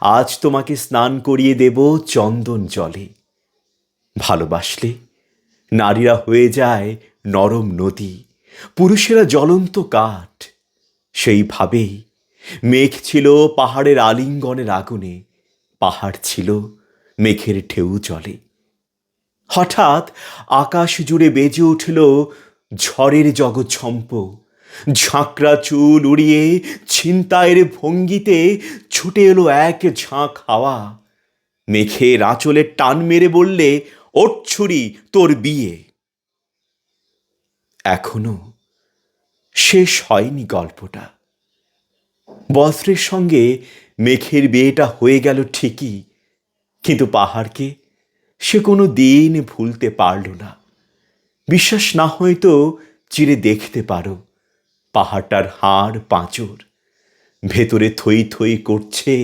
আজ তোমাকে স্নান করিয়ে দেব চন্দন জলে। ভালোবাসলে নারীরা হয়ে যায় নরম নদী, পুরুষেরা জ্বলন্ত কাঠ। সেইভাবেই মেঘ ছিল পাহাড়ের আলিঙ্গনের আগুনে, পাহাড় ছিল মেঘের ঢেউ জলে। হঠাৎ আকাশ জুড়ে বেজে উঠল ঝড়ের জগৎঝম্প ঝাঁকড়া চুল উড়িয়ে ছিনতাইয়ের ভঙ্গিতে ছুটে এলো এক ঝাঁক হাওয়া। মেঘের আঁচলে টান মেরে বললে ওর ছুরি, তোর বিয়ে। এখনও শেষ হয়নি গল্পটা। বস্ত্রের সঙ্গে মেঘের বিয়েটা হয়ে গেল ঠিকই, কিন্তু পাহাড়কে সে কোনো দিন ভুলতে পারল না। বিশ্বাস না হয়তো চিরে দেখতে পারো। পাহাড়টার হাড় পাঁচর। ভেতরে থই থই করছে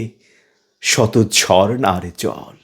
শত ঝর্ণার জল।